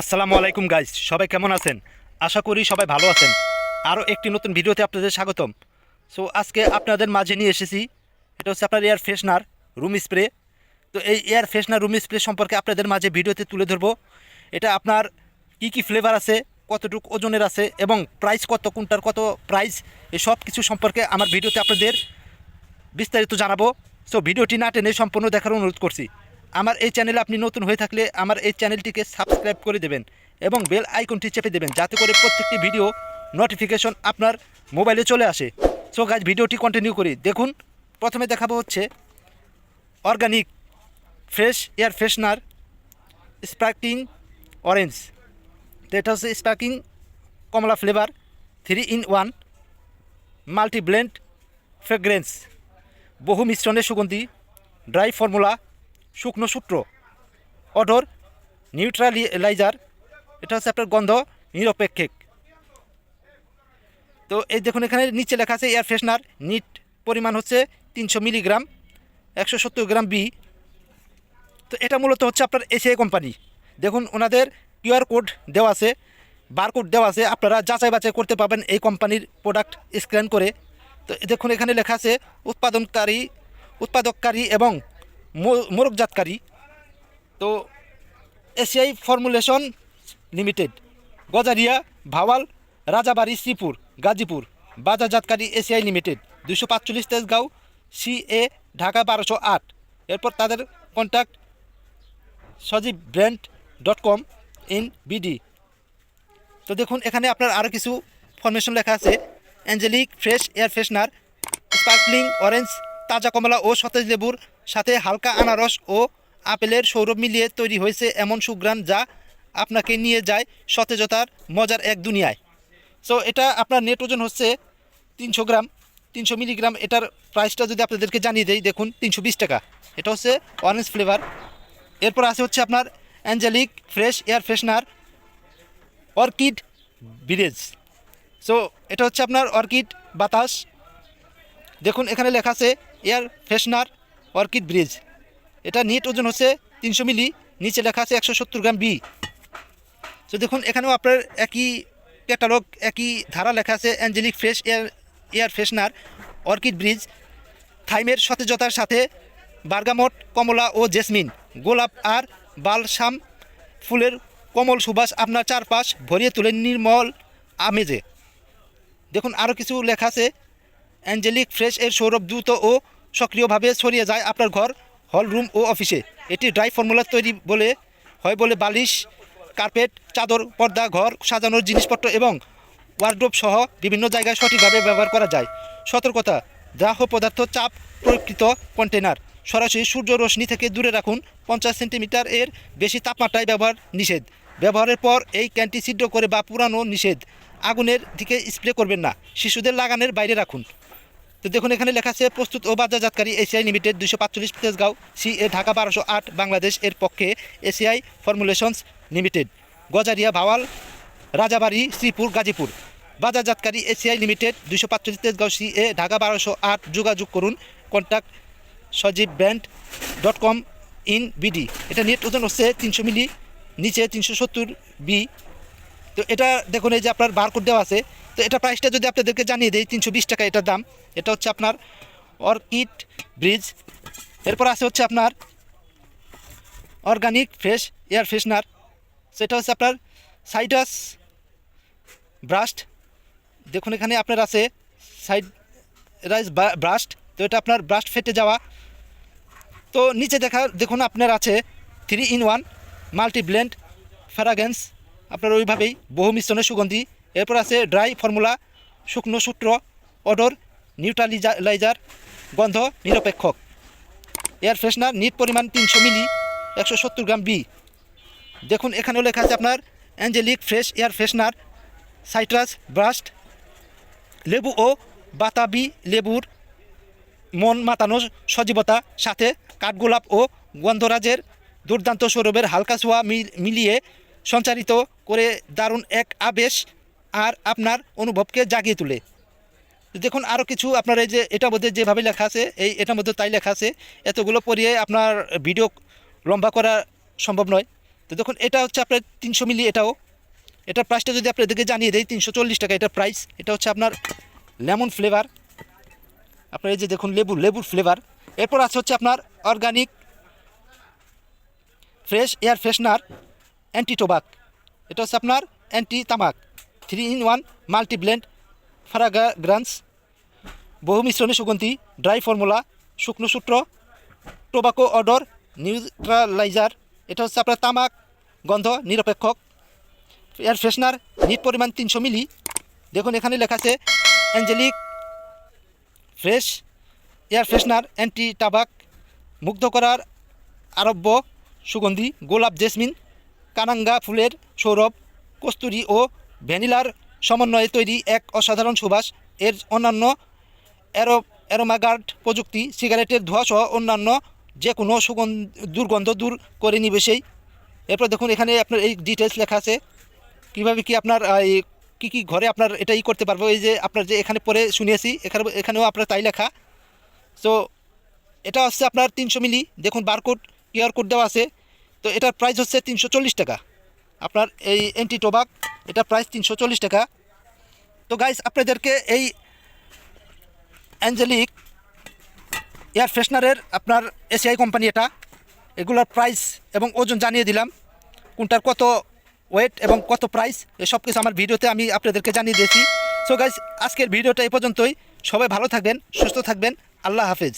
আসসালামু আলাইকুম গাইজ সবাই কেমন আছেন? আশা করি সবাই ভালো আছেন। আরও একটি নতুন ভিডিওতে আপনাদের স্বাগতম। সো আজকে আপনাদের মাঝে নিয়ে এসেছি। এটা হচ্ছে আপনার এয়ার ফ্রেশনার রুম স্প্রে তো এই এয়ার ফ্রেশনার রুম স্প্রে সম্পর্কে আপনাদের মাঝে ভিডিওতে তুলে ধরবো। এটা আপনার কি কি ফ্লেভার আছে, কতটুকু ওজনের আছে, এবং প্রাইস কত, কোনটার কত প্রাইস এই সব কিছু সম্পর্কে আমার ভিডিওতে আপনাদের বিস্তারিত জানাব। সো ভিডিওটি না টেনে সম্পূর্ণ দেখার অনুরোধ করছি। আমার এই চ্যানেলে আপনি নতুন হয়ে থাকলে আমার এই চ্যানেলটিকে সাবস্ক্রাইব করে দেবেন এবং বেল আইকনটি চেপে দেবেন যাতে করে প্রত্যেকটি ভিডিও নোটিফিকেশন আপনার মোবাইলে চলে আসে। সো গাছ ভিডিওটি কন্টিনিউ করি। দেখুন, প্রথমে দেখাবো হচ্ছে organic fresh air freshener sparking orange তো এটা হচ্ছে sparking Kamala flavour three in one multi blend fragrance বহু মিশ্রণের সুগন্ধি ড্রাই ফর্মুলা শুকনো সূত্র। অডর নিউট্রালাইজার, এটা হচ্ছে আপনার গন্ধ নিরপেক্ষিক। তো এই দেখুন এখানে নিচে লেখা আছে এয়ার ফ্রেশনার নিট পরিমাণ হচ্ছে তিনশো মিলিগ্রাম, একশো সত্তর গ্রাম বি তো এটা মূলত হচ্ছে আপনার এসিআই কোম্পানি দেখুন ওনাদের কিউআর কোড দেওয়া আছে বারকোড দেওয়া আছে, আপনারা যাচাই বাছাই করতে পারবেন এই কোম্পানির প্রোডাক্ট স্ক্যান করে। তো দেখুন এখানে লেখা আছে, উৎপাদনকারী, উৎপাদককারী এবং মোরগজাতকারী তো ACI formulation limited, Gazaria, Bhawal, Rajabari, Sreepur, Gazipur. বাজারজাতকারী ACI limited দুশো পাঁচচল্লিশ তেজগাঁও, সি এ, ঢাকা বারোশো আট। এরপর তাদের contact Sajeeb brand dot com in BD. তো দেখুন, এখানে আপনার আরও কিছু ফরমেশন লেখা আছে। Angelic fresh air freshener sparkling orange তাজা কমলা ও সতেজ লেবুর সাথে হালকা আনারস ও আপেলের সৌরভ মিলিয়ে তৈরি হয়েছে এমন সুগ্রান যা আপনাকে নিয়ে যায় সতেজতার মজার এক দুনিয়ায়। সো এটা আপনার নেট ওজন হচ্ছে তিনশো গ্রাম, তিনশো মিলিগ্রাম। এটার প্রাইসটা যদি আপনাদেরকে জানিয়ে দেই, দেখুন, তিনশো বিশ টাকা। এটা হচ্ছে অরেঞ্জ ফ্লেভার এরপর আছে হচ্ছে আপনার angelic fresh air freshener orchid breeze so এটা হচ্ছে আপনার অর্কিড বাতাস দেখুন, এখানে লেখা আছে এয়ার ফ্রেশনার অর্কিড ব্রিজ। এটা নেট ওজন হচ্ছে তিনশো মিলি, নিচে লেখা আছে একশো সত্তর গ্রাম বি তো দেখুন, এখানেও আপনার একই ক্যাটালগ, একই ধারা লেখা আছে, angelic fresh air air freshener orchid breeze. থাইমের সতেজতার সাথে বার্গামট, কমলা ও জেসমিন, গোলাপ আর বালসাম ফুলের কমল সুবাস আপনার চারপাশ ভরিয়ে তুলে নির্মল আমেজে। দেখুন, আরও কিছু লেখা আছে অ্যাঞ্জেলিক ফ্রেশ এর সৌরভ দ্রুত ও সক্রিয়ভাবে ছড়িয়ে যায় আপনার ঘর, হল রুম ও অফিসে। এটি ড্রাই ফর্মুলা তৈরি বলে, হয় বলে বালিশ, কার্পেট, চাদর, পর্দা, ঘর, সাজানোর জিনিসপত্র এবং ওয়ার্ড্রোব সহ বিভিন্ন জায়গায় সঠিকভাবে ব্যবহার করা যায়। সতর্কতা দাহ পদার্থ চাপ প্রকৃত কন্টেনার। সরাসরি সূর্য রশ্মি থেকে দূরে রাখুন, পঞ্চাশ সেন্টিমিটার এর বেশি তাপমাত্রায় ব্যবহার নিষেধ। ব্যবহারের পর এই ক্যানটি ছিদ্র করে বা পুরানো নিষেধ। আগুনের দিকে স্প্রে করবেন না। শিশুদের লাগানের বাইরে রাখুন। তো দেখুন, এখানে লেখা আছে, প্রস্তুত ও বাজারজাতকারী এসিআই লিমিটেড দুশো পাঁচচল্লিশ তেজগাঁও, সি এ ঢাকা বারোশো আট বাংলাদেশ এর পক্ষে ACI formulations limited. Gazaria, Bhawal, Rajabari, Sreepur, Gazipur. বাজারজাতকারী ACI limited দুশো পাঁচচল্লিশ তেজগাঁও, সি এ ঢাকা বারোশো আট যোগাযোগ করুন। Contact Sajeeb brand dot com in BD. এটা নেট ওজন হচ্ছে তিনশো মিলি, নিচে তিনশো সত্তর বি। তো এটা দেখুন, এই যে আপনার বারকোড দেওয়া আছে তো এটা প্রাইসটা যদি আপনাদেরকে জানিয়ে দেয় তিনশো বিশ টাকা এটার দাম। এটা হচ্ছে আপনার অর্কিড ব্রিজ। এরপর আছে হচ্ছে আপনার অর্গানিক ফ্রেশ এয়ার ফ্রেশনার। সেটা হচ্ছে আপনার সাইটাস ব্রাস্ট। দেখুন এখানে আপনার আছে সাইড রাইস ব্রাস্ট। তো এটা আপনার ব্রাস্ট ফেটে যাওয়া। তো নিচে দেখা দেখুন আপনার আছে three in one multi blend fragrance আপনার ওইভাবেই বহু মিশ্রণের সুগন্ধি এরপর আছে ড্রাই ফর্মুলা, শুকনো সূত্র, অডর, নিউট্রালাইজার, গন্ধ নিরপেক্ষক। এয়ার ফ্রেশনার নিট পরিমাণ তিনশো মিলি, একশো সত্তর গ্রাম বি দেখুন, এখানেও লেখা আছে আপনার angelic fresh air freshener, citrus, burst, লেবু ও বাতাবি লেবুর মন মাতানো সজীবতা, সাথে কাঠগোলাপ ও গন্ধরাজের দুর্দান্ত সৌরভের হালকা ছোঁয়া মিলিয়ে সঞ্চারিত করে দারুণ এক আবেশ আর আপনার অনুভবকে জাগিয়ে তোলে। দেখুন আরও কিছু আপনার এই যে এটার মধ্যে যেভাবে লেখা আছে, এই এটার মধ্যে তাই লেখা আছে, এতগুলো পড়িয়ে আপনার ভিডিও লম্বা করা সম্ভব নয়। তো দেখুন, এটা হচ্ছে আপনার তিনশো মিলি, এটাও। এটার প্রাইসটা যদি আপনাদেরকে জানিয়ে দেয় তিনশো চল্লিশ টাকা এটার প্রাইস এটা হচ্ছে আপনার লেমন ফ্লেভার আপনার এই যে দেখুন, লেবু, লেবুর ফ্লেভার এরপর আছে হচ্ছে আপনার organic fresh air freshener anti tobacco এটা হচ্ছে আপনার অ্যান্টি তামাক three in one multi blend fragrance বহু মিশ্রণে সুগন্ধি ড্রাই ফর্মুলা শুকনো সূত্র টোবাকো অর্ডার নিউট্রালাইজার এটা হচ্ছে আপনার তামাক, গন্ধ, নিরপেক্ষক এয়ার ফ্রেশনার নিট পরিমাণ তিনশো মিলি। দেখুন, এখানে লেখা আছে angelic fresh air freshener anti tobacco মুগ্ধ করার আরব্য, সুগন্ধি, গোলাপ, জেসমিন, কানাঙ্গা ফুলের সৌরভ, কস্তুরি ও ভ্যানিলার সমন্বয়ে তৈরি এক অসাধারণ সুবাস। এর অন্যান্য অ্যারো, অ্যারোমাগার্ড প্রযুক্তি, সিগারেটের ধোঁয়া সহ অন্যান্য যে কোনো সুগন্ধ, দুর্গন্ধ দূর করে নিবে সেই। এরপর দেখুন, এখানে আপনার এই ডিটেলস লেখা আছে। কীভাবে কি আপনার এই কী কী ঘরে আপনার এটা ই করতে পারব? এই যে আপনার যে এখানে পরে শুনিয়েছি, এখানে, এখানেও আপনার তাই লেখা। সো এটা হচ্ছে আপনার তিনশো মিলি। দেখুন, বারকোড কিউআর কোড দেওয়া আছে। তো এটার প্রাইস হচ্ছে তিনশো চল্লিশ টাকা। আপনার এই অ্যান্টি টোবাক এটার প্রাইস তিনশো চল্লিশ টাকা। তো গাইস আপনাদেরকে এই অ্যাঞ্জেলিক এয়ার ফ্রেশনারের আপনার এসিআই কোম্পানি এটা। এগুলোর প্রাইস এবং ওজন জানিয়ে দিলাম, কোনটার কত ওয়েট এবং কত প্রাইস এসব কিছু আমার ভিডিওতে আমি আপনাদেরকে জানিয়ে দিয়েছি। সো গাইস আজকের ভিডিওটা এই পর্যন্তই। সবাই ভালো থাকবেন, সুস্থ থাকবেন। আল্লাহ হাফেজ।